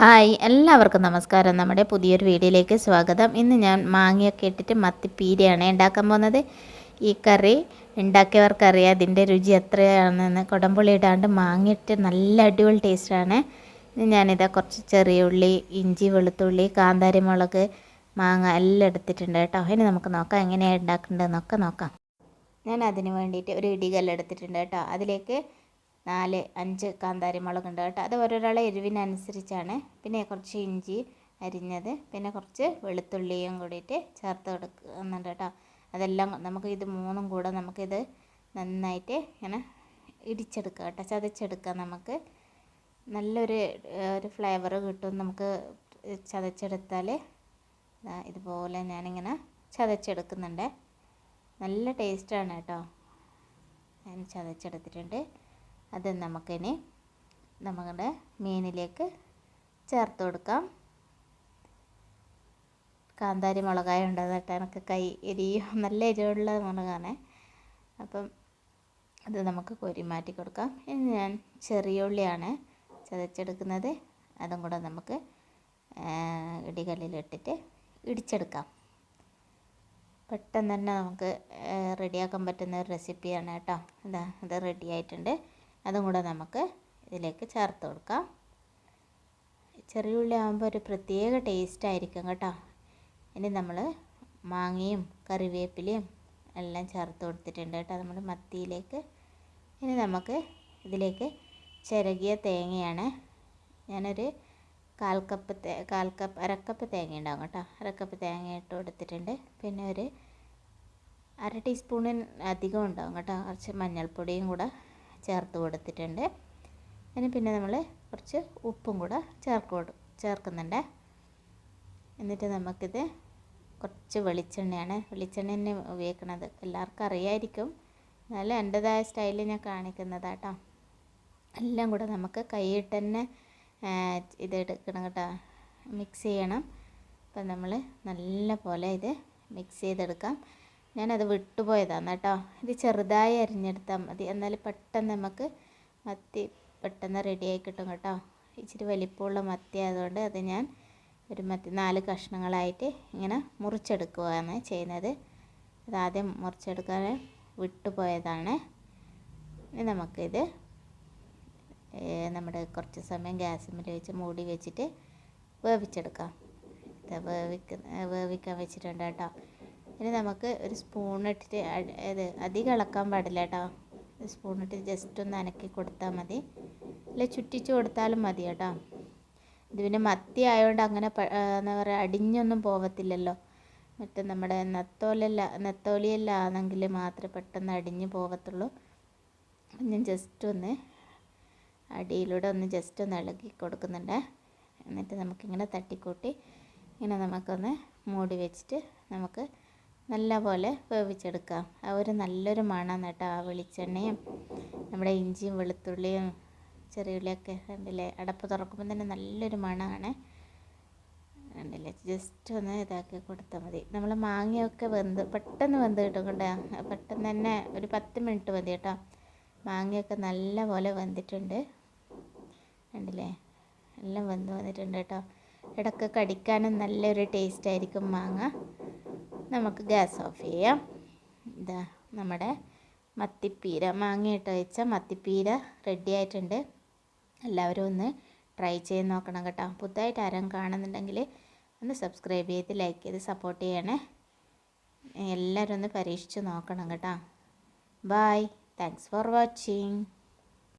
Hi എല്ലാവർക്കും നമസ്കാരം. നമ്മുടെ പുതിയൊരു വീഡിയോയിലേക്ക് സ്വാഗതം. ഇന്ന് ഞാൻ മാങ്ങയൊക്കെ ഇട്ടിട്ട് മത്തിപ്പീരയാണ് ഉണ്ടാക്കാൻ പോകുന്നത്. ഈ കറി ഉണ്ടാക്കിയവർക്കറിയാം അതിന്റെ രുചി എത്രയാണെന്ന് കുടംപുളി ഇടാണ്ട് മാങ്ങയിട്ട് നല്ല അടിപൊളി ടേസ്റ്റാണ് ഞാനിതാ കുറച്ച് ചെറിയ ഉള്ളി ഇഞ്ചി വെളുത്തുള്ളി കാന്താരി മുളക് മാങ്ങ എല്ലാം എടുത്തിട്ടുണ്ട് കേട്ടോ. ഇനി നമുക്ക് നോക്കാം എങ്ങനെയാണ് ഉണ്ടാക്കേണ്ടതെന്നൊക്കെ നോക്കാം. ഞാൻ അതിന് വേണ്ടിയിട്ട് ഒരു ഇടികല്ലെടുത്തിട്ടുണ്ട് കേട്ടോ. അതിലേക്ക് നാല് അഞ്ച് കാന്താരി മുളകുണ്ട് കേട്ടോ. അത് ഓരോരാളെ എരിവിനനുസരിച്ചാണ്. പിന്നെ കുറച്ച് ഇഞ്ചി അരിഞ്ഞത്. പിന്നെ കുറച്ച് വെളുത്തുള്ളിയും കൂടിയിട്ട് ചേർത്ത് കൊടുക്കുന്നുണ്ട് കേട്ടോ. അതെല്ലാം നമുക്ക് ഇത് മൂന്നും കൂടെ നമുക്കിത് നന്നായിട്ട് ഇങ്ങനെ ഇടിച്ചെടുക്കുക കേട്ടോ. ചതച്ചെടുക്കാം നമുക്ക്. നല്ലൊരു ഒരു ഫ്ലേവർ കിട്ടും നമുക്ക് ചതച്ചെടുത്താൽ ഇതുപോലെ ഞാനിങ്ങനെ ചതച്ചെടുക്കുന്നുണ്ട്. നല്ല ടേസ്റ്റാണ് കേട്ടോ. ഞാൻ ചതച്ചെടുത്തിട്ടുണ്ട്. അത് നമുക്കിനി നമ്മുടെ മീനിലേക്ക് ചേർത്ത് കൊടുക്കാം. കാന്താരി മുളകായ ഉണ്ടെന്നിട്ട് എനിക്ക് കൈ എരിയും. നല്ല എരിവുള്ള മുളകാണ് അപ്പം അത് നമുക്ക് കോരി മാറ്റി കൊടുക്കാം. ഇനി ഞാൻ ചെറിയ ഉള്ളിയാണ് ചതച്ചെടുക്കുന്നത്. അതും കൂടെ നമുക്ക് ഇടികല്ലിലിട്ടിട്ട് ഇടിച്ചെടുക്കാം. പെട്ടെന്ന് തന്നെ നമുക്ക് റെഡിയാക്കാൻ പറ്റുന്ന ഒരു റെസിപ്പിയാണ് കേട്ടോ. ഇതാ ഇത് റെഡി ആയിട്ടുണ്ട്. അതും കൂടെ നമുക്ക് ഇതിലേക്ക് ചേർത്ത് കൊടുക്കാം. ചെറിയ ഉള്ളി ആകുമ്പോൾ ഒരു പ്രത്യേക ടേസ്റ്റ് ആയിരിക്കും കേട്ടോ. ഇനി നമ്മൾ മാങ്ങയും കറിവേപ്പിലയും എല്ലാം ചേർത്ത് കൊടുത്തിട്ടുണ്ട് കേട്ടോ നമ്മൾ മത്തിയിലേക്ക്. ഇനി നമുക്ക് ഇതിലേക്ക് ചിരകിയ തേങ്ങയാണ്. ഞാനൊരു കാൽ കപ്പ് തേ കാൽ കപ്പ് അരക്കപ്പ് തേങ്ങ ഉണ്ടാകും കേട്ടോ. അരക്കപ്പ് തേങ്ങ ഇട്ട് കൊടുത്തിട്ടുണ്ട്. പിന്നെ ഒരു അര ടീസ്പൂണിന് അധികം ഉണ്ടാകും കേട്ടോ. കുറച്ച് മഞ്ഞൾപ്പൊടിയും കൂടെ ചേർത്ത് കൊടുത്തിട്ടുണ്ട്. ഇനി പിന്നെ നമ്മൾ കുറച്ച് ഉപ്പും കൂടെ ചേർക്കോട് ചേർക്കുന്നുണ്ട്. എന്നിട്ട് നമുക്കിത് കുറച്ച് വെളിച്ചെണ്ണയാണ്. വെളിച്ചെണ്ണ തന്നെ ഉപയോഗിക്കുന്നത് എല്ലാവർക്കും അറിയായിരിക്കും. എന്നാലും എന്റെതായ സ്റ്റൈലിൽ ഞാൻ കാണിക്കുന്നതാട്ടോ. എല്ലാം കൂടെ നമുക്ക് കൈയിട്ട് തന്നെ ഇത് എടുക്കണം കേട്ടോ. മിക്സ് ചെയ്യണം. അപ്പം നമ്മൾ നല്ല പോലെ ഇത് മിക്സ് ചെയ്തെടുക്കാം. ഞാനത് വിട്ടുപോയതാണ് കേട്ടോ ഇത് ചെറുതായി അരിഞ്ഞെടുത്താൽ മതി. എന്നാൽ പെട്ടെന്ന് നമുക്ക് മത്തി പെട്ടെന്ന് റെഡിയായി കിട്ടും കേട്ടോ. ഇച്ചിരി വലിപ്പമുള്ള മത്തി ആയതുകൊണ്ട് അത് ഞാൻ ഒരു മത്തി നാല് കഷ്ണങ്ങളായിട്ട് ഇങ്ങനെ മുറിച്ചെടുക്കുകയാണ് ചെയ്യുന്നത്. അതാദ്യം മുറിച്ചെടുക്കാൻ വിട്ടുപോയതാണ്. ഇനി നമുക്കിത് നമ്മുടെ കുറച്ച് സമയം ഗ്യാസിൽ വെച്ച് മൂടി വെച്ചിട്ട് വേവിച്ചെടുക്കാം. ഇത് വേവിക്ക വേവിക്കാൻ വെച്ചിട്ടുണ്ട് കേട്ടോ. ഇനി നമുക്ക് ഒരു സ്പൂണിട്ടിട്ട് ഇത് അധികം ഇളക്കാൻ പാടില്ല കേട്ടോ. സ്പൂൺ ഇട്ട് ജസ്റ്റ് ഒന്ന് അനക്കി കൊടുത്താൽ മതി. അല്ല ചുറ്റിച്ച് കൊടുത്താലും മതി കേട്ടോ. ഇത് പിന്നെ മത്തി ആയതുകൊണ്ട് അങ്ങനെ എന്താ പറയുക അടിഞ്ഞൊന്നും പോവത്തില്ലല്ലോ. മറ്റേ നമ്മുടെ നെത്തോലല്ല നെത്തോലിയല്ല ആണെങ്കിൽ മാത്രമേ പെട്ടെന്ന് അടിഞ്ഞ് പോവത്തുള്ളൂ. ഞാൻ ജസ്റ്റ് ഒന്ന് അടിയിലൂടെ ഒന്ന് ജസ്റ്റ് ഒന്ന് ഇളകി കൊടുക്കുന്നുണ്ട്. എന്നിട്ട് നമുക്കിങ്ങനെ തട്ടിക്കൂട്ടി ഇങ്ങനെ നമുക്കൊന്ന് മൂടി വെച്ചിട്ട് നമുക്ക് നല്ല പോലെ വേവിച്ചെടുക്കാം. ആ ഒരു നല്ലൊരു മണമാണ് കേട്ടോ ആ വെളിച്ചെണ്ണയും നമ്മുടെ ഇഞ്ചിയും വെളുത്തുള്ളിയും ചെറിയ ഉള്ളിയൊക്കെ കണ്ടില്ലേ? അടപ്പ് തുറക്കുമ്പോൾ തന്നെ നല്ലൊരു മണമാണ്. കണ്ടില്ലേ? ജസ്റ്റ് ഒന്ന് ഇതാക്കി കൊടുത്താൽ മതി. നമ്മൾ മാങ്ങയൊക്കെ വെന്ത് പെട്ടെന്ന് വെന്ത് കിട്ടും കേട്ടോ പെട്ടെന്ന് തന്നെ ഒരു പത്ത് മിനിറ്റ് മതി കേട്ടോ. മാങ്ങയൊക്കെ നല്ല പോലെ വെന്തിട്ടുണ്ട്. കണ്ടില്ലേ? എല്ലാം വെന്ത് വന്നിട്ടുണ്ട് കേട്ടോ. ഇടയ്ക്ക് കടിക്കാനും നല്ലൊരു ടേസ്റ്റ് ആയിരിക്കും മാങ്ങ. നമുക്ക് ഗ്യാസ് ഓഫ് ചെയ്യാം. ഇതാ നമ്മുടെ മത്തിപ്പീര മാങ്ങയിട്ട് വെച്ച മത്തിപ്പീര റെഡി ആയിട്ടുണ്ട്. എല്ലാവരും ഒന്ന് ട്രൈ ചെയ്ത് നോക്കണം കേട്ടോ. പുതുതായിട്ട് ആരും കാണുന്നുണ്ടെങ്കിൽ ഒന്ന് സബ്സ്ക്രൈബ് ചെയ്ത് ലൈക്ക് ചെയ്ത് സപ്പോർട്ട് ചെയ്യണേ. എല്ലാവരും ഒന്ന് പരീക്ഷിച്ച് നോക്കണം കേട്ടോ. Bye thanks for watching